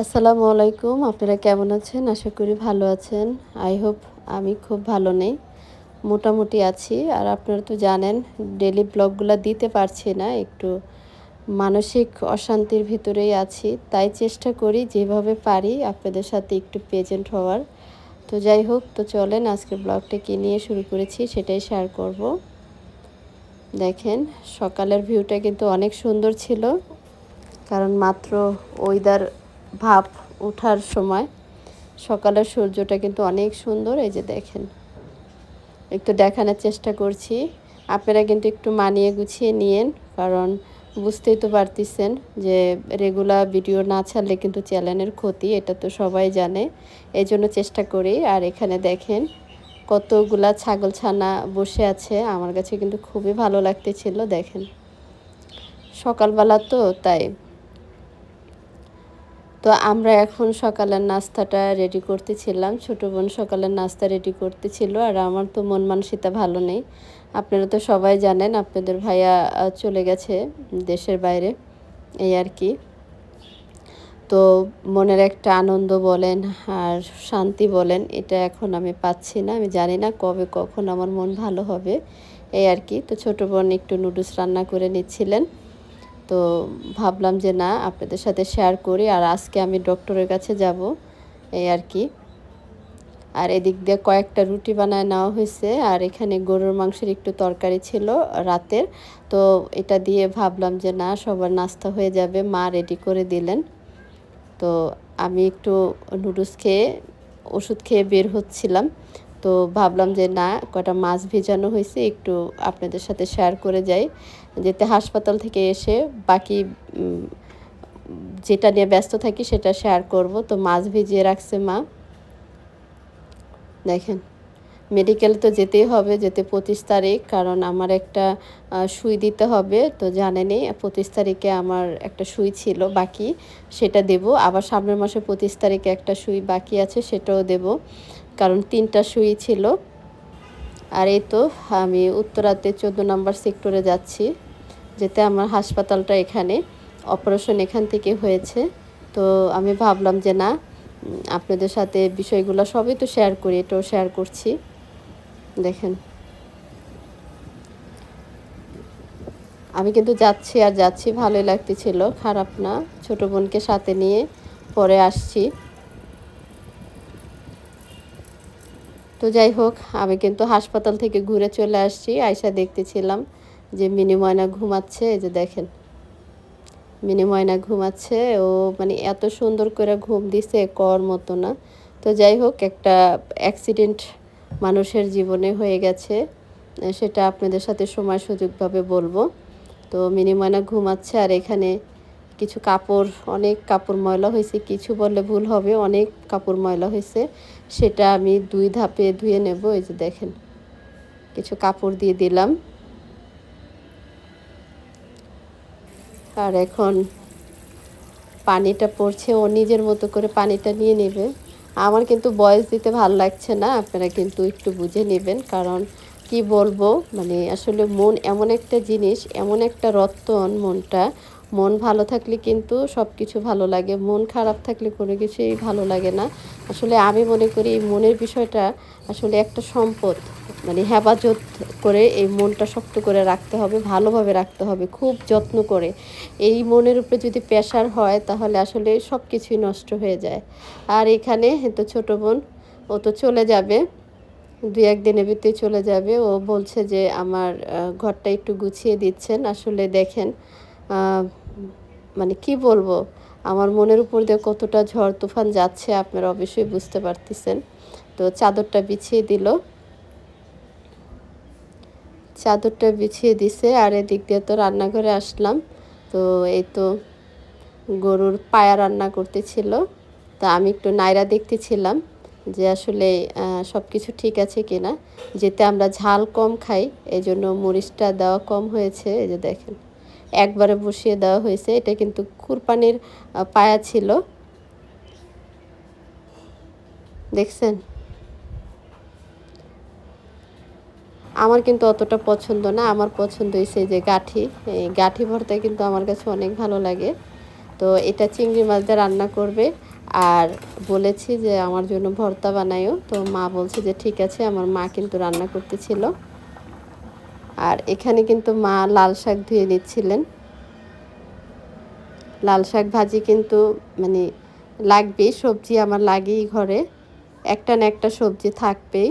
আসসালামু আলাইকুম, আপনারা কেমন আছেন? আশা করি ভালো আছেন। আই হোপ আমি খুব ভালো নেই। মোটামুটি আছি। আর আপনারা তো জানেন ডেলি ব্লগগুলো দিতে পারছি না। একটু মানসিক অশান্তির ভিতরেই আছি। তাই চেষ্টা করি যেভাবে পারি আপনাদের সাথে একটু প্রেজেন্ট হওয়ার। তো যাই হোক, তো চলেন, আজকের ব্লগটা কী নিয়ে শুরু করেছি সেটাই শেয়ার করব। দেখেন, সকালের ভিউটা কিন্তু অনেক সুন্দর ছিল। কারণ মাত্র ওয়েদার ভাব ওঠার সময়। সকালের সূর্যটা কিন্তু অনেক সুন্দর, এই যে দেখেন। একটু দেখানোর চেষ্টা করছি। আপনারা কিন্তু একটু মানিয়ে গুছিয়ে নিয়েন, কারণ বুঝতেই তো পারতেছেন যে রেগুলার ভিডিও না ছাড়লে কিন্তু চ্যানেলের ক্ষতি, এটা তো সবাই জানে। এই জন্য চেষ্টা করি। আর এখানে দেখেন, কতগুলা ছাগল ছানা বসে আছে। আমার কাছে কিন্তু খুবই ভালো লাগতেছিল, দেখেন। সকালবেলা তো, তাই তো আমরা এখন সকালের নাস্তাটা রেডি করতেছিলাম। ছোটো বোন সকালের নাস্তা রেডি করতেছিল আর আমার তো মন মানসিকতা ভালো নেই। আপনারা তো সবাই জানেন, আপনাদের ভাইয়া চলে গেছে দেশের বাইরে, এই আর কি। তো মনের একটা আনন্দ বলেন আর শান্তি বলেন, এটা এখন আমি পাচ্ছি না। আমি জানি না কবে কখন আমার মন ভালো হবে, এই আর কি। তো ছোটো বোন একটু নুডলস রান্না করে নিচ্ছিলেন। তো ভাবলাম যে না, আপনাদের সাথে শেয়ার করি আর আজকে আমি ডক্টরের কাছে যাব, এই আর কি। আর এদিক দিয়ে কয়েকটা রুটি বানায় নেওয়া হয়েছে আর এখানে গরুর মাংসের একটু তরকারি ছিল রাতের। তো এটা দিয়ে ভাবলাম যে না, সবার নাস্তা হয়ে যাবে, মা রেডি করে দিলেন। তো আমি একটু নুডলস খেয়ে, ওষুধ খেয়ে বের হচ্ছিলাম। তো ভাবলাম যে না কটা মাছ ভেজানো হয়েছে, একটু আপনাদের সাথে শেয়ার করে যাই। যেতে হাসপাতাল থেকে এসে বাকি যেটা নিয়ে ব্যস্ত থাকি সেটা শেয়ার করব। তো মাছ ভিজিয়ে রাখছে মা। দেখেন মেডিকেল তো যেতেই হবে, যেতে পঁচিশ তারিখ, কারণ আমার একটা সুই দিতে হবে। তো জানেনই পঁচিশ তারিখে আমার একটা সুই ছিল বাকি, সেটা দেব। আবার সামনের মাসে পঁচিশ তারিখে একটা সুই বাকি আছে, সেটাও দেব। কারণ তিনটা সুই ছিল। আর এই তো আমি উত্তরাতে চোদ্দ নম্বর সেক্টরে যাচ্ছি, যেতে আমার হাসপাতালটা এখানে, অপারেশন এখান থেকে হয়েছে। তো আমি ভাবলাম যে না, আপনাদের সাথে বিষয়গুলো সবই তো শেয়ার করি, এটাও শেয়ার করছি। দেখেন। আমি কিন্তু যাচ্ছি আর যাচ্ছি, ভালোই লাগতেছিল, খারাপ না। ছোট বোনকে সাথে নিয়ে পরে আসছি। তো যাই হোক, আমি কিন্তু হাসপাতাল থেকে ঘুরে চলে আসছি। আয়সা দেখতেছিলাম যে মিনি ময়না ঘুমাচ্ছে, এই যে দেখেন। মিনি ময়না ঘুমাচ্ছে, ও মানে এত সুন্দর করে ঘুম দিছে, কর মতো না। তো যাই হোক, একটা অ্যাক্সিডেন্ট মানুষের জীবনে হয়ে গেছে, সেটা আপনাদের সাথে সময় সুযোগভাবে বলব। তো মিনি ময়না ঘুমাচ্ছে আর এখানে কিছু কাপড়, অনেক কাপড় ময়লা হয়েছে। কিছু বললে ভুল হবে, অনেক কাপড় ময়লা হয়েছে। সেটা আমি দুই ধাপে ধুয়ে নেব, এই যে দেখেন। কিছু কাপড় দিয়ে দিলাম। আর এখন পানিটা পড়ছে, ও নিজের মতো করে পানিটা নিয়ে নেবে। আমার কিন্তু বয়স দিতে ভালো লাগছে না, আপনারা কিন্তু একটু বুঝে নেবেন। কারণ কি বলব মানে আসলে মন এমন একটা জিনিস, এমন একটা রত্তন মনটা মন ভালো থাকলে কিন্তু সব কিছু ভালো লাগে, মন খারাপ থাকলে কোনো কিছুই ভালো লাগে না। আসলে আমি মনে করি এই মনের বিষয়টা আসলে একটা সম্পদ মানে হেফাজত করে এই মনটা শক্ত করে রাখতে হবে, ভালোভাবে রাখতে হবে, খুব যত্ন করে। এই মনের উপরে যদি প্রেশার হয় তাহলে আসলে সব কিছুই নষ্ট হয়ে যায়। আর এখানে তো ছোটো বোন, ও তো চলে যাবে দু একদিনের ভিতরে চলে যাবে। ও বলছে যে, আমার ঘরটা একটু গুছিয়ে দিচ্ছেন, আসলে দেখেন মানে কি বলব, আমার মনের উপর দিয়ে কতটা ঝড় তুফান যাচ্ছে আপনারা অবশ্যই বুঝতে পারতেছেন। তো চাদরটা বিছিয়ে দিল। চাদরটা বিছিয়ে দিছে আর এদিক দিয়ে তো রান্নাঘরে আসলাম। তো এই তো গরুর পায়া রান্না করতেছিল। তা আমি একটু নাইরা দেখতেছিলাম যে আসলে সব কিছু ঠিক আছে কিনা। যেতে আমরা ঝাল কম খাই এই জন্য মরিচটা দেওয়া কম হয়েছে, এই যে দেখেন। একবারে বসিয়ে দেওয়া হয়েছে। এটা কিন্তু কুরপানির পায়া ছিল। দেখছেন? আমার কিন্তু অতটা পছন্দ না। আমার পছন্দ হয়েছে যে গাঠি। এই গাঠি ভর্তা কিন্তু আমার কাছে অনেক ভালো লাগে। তো এটা চিংড়ি মাছ দিয়ে রান্না করবে। আর বলেছি যে আমার জন্য ভর্তা বানায়ও। তো মা বলছে যে, ঠিক আছে। আমার মা কিন্তু রান্না করতেছিল। আর এখানে কিন্তু মা লাল শাক ধুয়ে নিচ্ছিলেন। লাল শাক ভাজি কিন্তু মানে লাগবেই, সবজি আমার লাগেই ঘরে। একটা না একটা সবজি থাকবেই।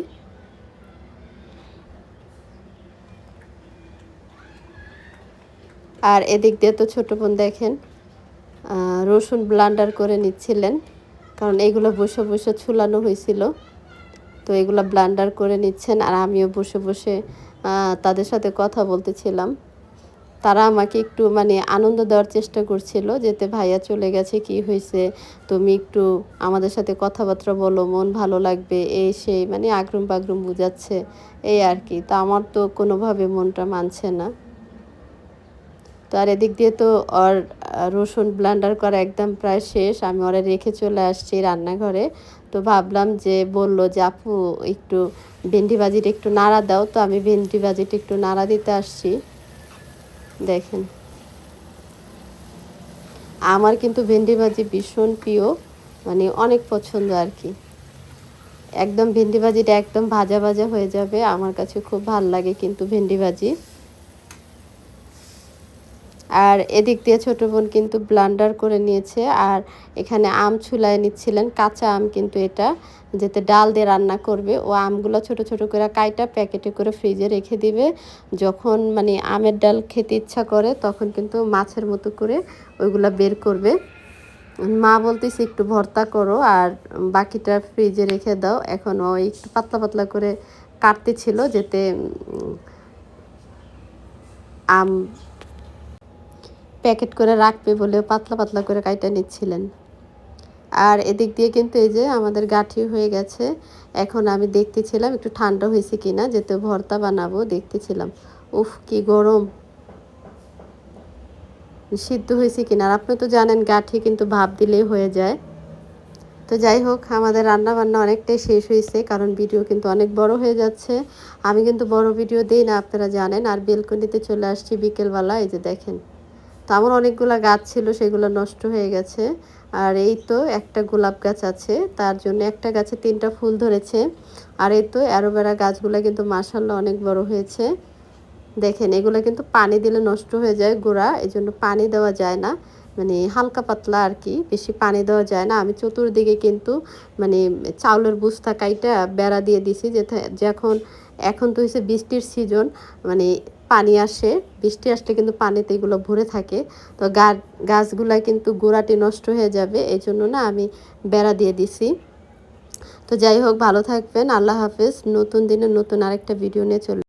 আর এদিক দিয়ে তো ছোটো বোন দেখেন রসুন ব্লান্ডার করে নিচ্ছিলেন, কারণ এগুলো বসে বসে ছুলানো হয়েছিল। তো এগুলো ব্লান্ডার করে নিচ্ছেন আর আমিও বসে বসে তাদের সাথে কথা বলতেছিলাম। তারা আমাকে একটু মানে আনন্দ দেওয়ার চেষ্টা করছিল, যেতে ভাইয়া চলে গেছে, কি হয়েছে? তুমি একটু আমাদের সাথে কথাবার্তা বলো, মন ভালো লাগবে, এই সেই মানে আগ্রুম বাগরুম বুঝাচ্ছে, এই আর কি। তা আমার তো কোনোভাবে মনটা মানছে না। তো আর এদিক দিয়ে তো ওর রসুন ব্লান্ডার করা একদম প্রায় শেষ। আমি ওরা রেখে চলে আসছি রান্নাঘরে। তো ভাবলাম যে, বলল যে, আপু, একটু ভেন্ডি ভাজিটা একটু নাড়া দাও। তো আমি ভেন্ডি ভাজিটা একটু নাড়া দিতে আসছি। দেখেন। আমার কিন্তু ভেন্ডি ভাজি ভীষণ প্রিয়। মানে অনেক পছন্দ আর কি। একদম ভেন্ডি ভাজিটা একদম ভাজা ভাজা হয়ে যাবে। আমার কাছে খুব ভালো লাগে কিন্তু ভেন্ডি ভাজি। আর এদিক দিয়ে ছোটো বোন কিন্তু ব্লান্ডার করে নিয়েছে। আর এখানে আম ছুলায় নিচ্ছিলেন, কাঁচা আম কিন্তু এটা, যেতে ডাল দিয়ে রান্না করবে। ও আমগুলো ছোট ছোট করে কাইটা প্যাকেটে করে ফ্রিজে রেখে দিবে। যখন মানে আমের ডাল খেতে ইচ্ছা করে, তখন কিন্তু মাছের মতো করে ওইগুলো বের করবে। মা বলতেছে, একটু ভর্তা করো আর বাকিটা ফ্রিজে রেখে দাও। এখন ও একটু পাতলা পাতলা করে কাটতেছিল যেতে আম প্যাকেট করে রাখবে বলে পাতলা পাতলা করে কাইটা নিচ্ছিলেন। আর এদিক দিয়ে কিন্তু এই যে আমাদের গাঠি হয়ে গেছে। এখন আমি দেখতেছিলাম একটু ঠান্ডা হয়েছে কিনা, যেতে ভর্তা বানাবো দেখতেছিলাম। উফ, কি গরম! সিদ্ধ হয়েছে কিনা? আর আপনি তো জানেন গাঠি কিন্তু ভাব দিলেই হয়ে যায়। তো যাই হোক, আমাদের রান্না বান্না অনেকটাই শেষ হয়েছে, কারণ ভিডিও কিন্তু অনেক বড় হয়ে যাচ্ছে। আমি কিন্তু বড় ভিডিও দিই না, আপনারা জানেন। আর বেলকনিতে চলে আসছি বিকেলবেলা, এই যে দেখেন। তো আমার অনেকগুলো গাছ ছিল, সেগুলো নষ্ট হয়ে গেছে। আর এই তো একটা গোলাপ গাছ আছে, তার জন্য একটা গাছে তিনটা ফুল ধরেছে। আর এই তো অ্যারোভেরা গাছগুলো কিন্তু মাসাল্লাহ অনেক বড় হয়েছে। দেখেন, এগুলো কিন্তু পানি দিলে নষ্ট হয়ে যায় গোড়া এই জন্য পানি দেওয়া যায় না। মানে হালকা পাতলা আর কি, বেশি পানি দেওয়া যায় না। আমি চতুর্দিকে কিন্তু মানে চাউলের বুস্তা কাইটা বেড়া দিয়ে দিছি যে যখন এখন তো হচ্ছে বৃষ্টির সিজন মানে পানি আসে, বৃষ্টি আসলে কিন্তু পানিতে এগুলো ভরে থাকে। তো গাছগুলা কিন্তু গোড়াটি নষ্ট হয়ে যাবে এই জন্য না আমি বেড়া দিয়ে দিছি। তো যাই হোক, ভালো থাকবেন, আল্লাহ হাফেজ। নতুন দিনে নতুন আরেকটা ভিডিও নিয়ে চলে